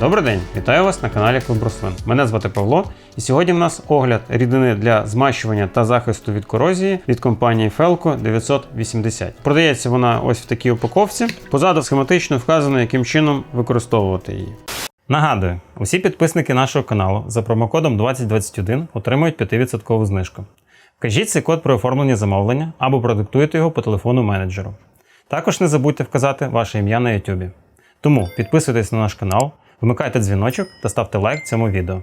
Добрий день, вітаю вас на каналі Клуб Рослин. Мене звати Павло, і сьогодні в нас огляд рідини для змащування та захисту від корозії від компанії Felco 980. Продається вона ось в такій упаковці. Позаду схематично вказано, яким чином використовувати її. Нагадую, усі підписники нашого каналу за промокодом 2021 отримують 5% знижку. Вкажіть цей код при оформленні замовлення або продиктуйте його по телефону менеджеру. Також не забудьте вказати ваше ім'я на YouTube. Тому підписуйтесь на наш канал, вмикайте дзвіночок та ставте лайк цьому відео.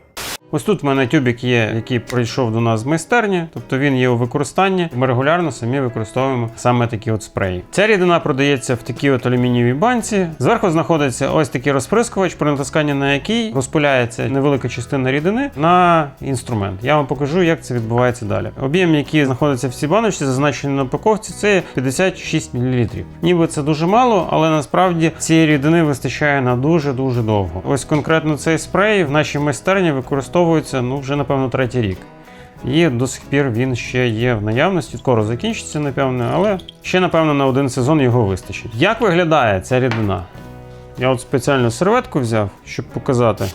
Ось тут в мене тюбик є, який прийшов до нас з майстерні, тобто він є у використанні. Ми регулярно самі використовуємо саме такі от спреї. Ця рідина продається в такій от алюмінієвій банці. Зверху знаходиться ось такий розприскувач, при натисканні на який розпиляється невелика частина рідини на інструмент. Я вам покажу, як це відбувається далі. Об'єм, який знаходиться в цій баночці, зазначений на упаковці, це 56 мл. Ніби це дуже мало, але насправді цієї рідини вистачає на дуже дуже довго. Ось конкретно цей спрей в нашій майстерні використовується ну вже напевно третій рік. І до сих пір він ще є в наявності. Скоро закінчиться, напевно, але ще, напевно, на один сезон його вистачить. Як виглядає ця рідина? Я от спеціально серветку взяв, щоб показати.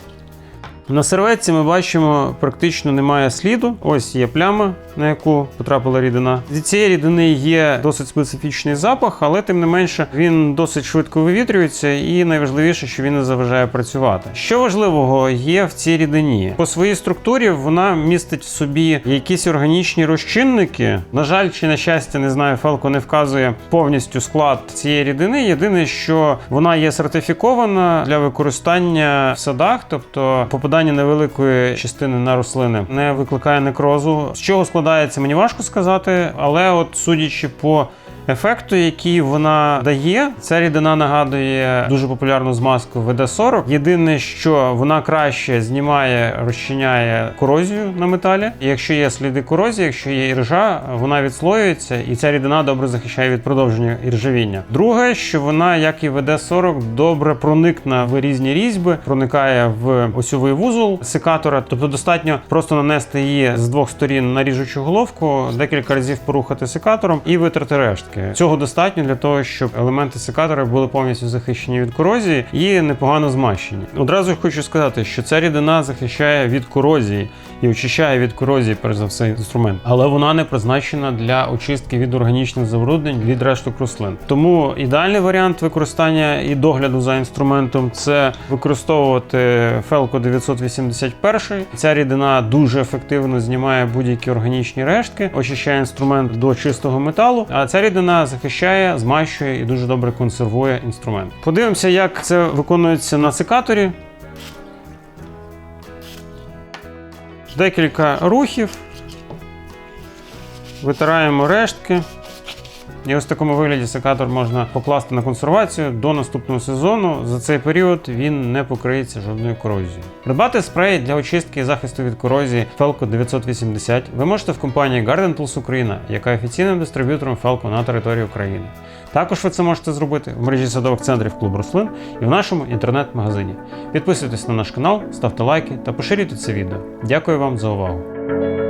На серветці ми бачимо, практично немає сліду. Ось є пляма, на яку потрапила рідина. Від цієї рідини є досить специфічний запах, але тим не менше він досить швидко вивітрюється, і найважливіше, що він не заважає працювати. Що важливого є в цій рідині? По своїй структурі вона містить в собі якісь органічні розчинники. На жаль, чи на щастя, не знаю, Фелко не вказує повністю склад цієї рідини. Єдине, що вона є сертифікована для використання в садах, тобто попадання невеликої частини на рослини не викликає некрозу. З чого складається, мені важко сказати, але от судячи по ефекту, який вона дає, ця рідина нагадує дуже популярну змазку ВД-40. Єдине, що вона краще знімає, розчиняє корозію на металі. Якщо є сліди корозії, якщо є іржа, вона відслоюється, і ця рідина добре захищає від продовження іржавіння. Друге, що вона, як і ВД-40, добре проникне в різні різьби, проникає в осьовий вузол секатора. Тобто достатньо просто нанести її з двох сторін на ріжучу головку, декілька разів порухати секатором і витрати рештки. Цього достатньо для того, щоб елементи секатора були повністю захищені від корозії і непогано змащені. Одразу хочу сказати, що ця рідина захищає від корозії і очищає від корозії, перш за все, інструмент, але вона не призначена для очистки від органічних забруднень від решток рослин. Тому ідеальний варіант використання і догляду за інструментом це використовувати Felco 981. Ця рідина дуже ефективно знімає будь-які органічні рештки, очищає інструмент до чистого металу. А ця рідина захищає, змащує і дуже добре консервує інструмент. Подивимося, як це виконується на секаторі. Декілька рухів. Витираємо рештки. І ось в такому вигляді секатор можна покласти на консервацію до наступного сезону. За цей період він не покриється жодною корозією. Придбати спрей для очистки і захисту від корозії Felco 980 ви можете в компанії Garden Tools Україна, яка є офіційним дистриб'ютором Felco на території України. Також ви це можете зробити в мережі садових центрів клуб рослин і в нашому інтернет-магазині. Підписуйтесь на наш канал, ставте лайки та поширюйте це відео. Дякую вам за увагу!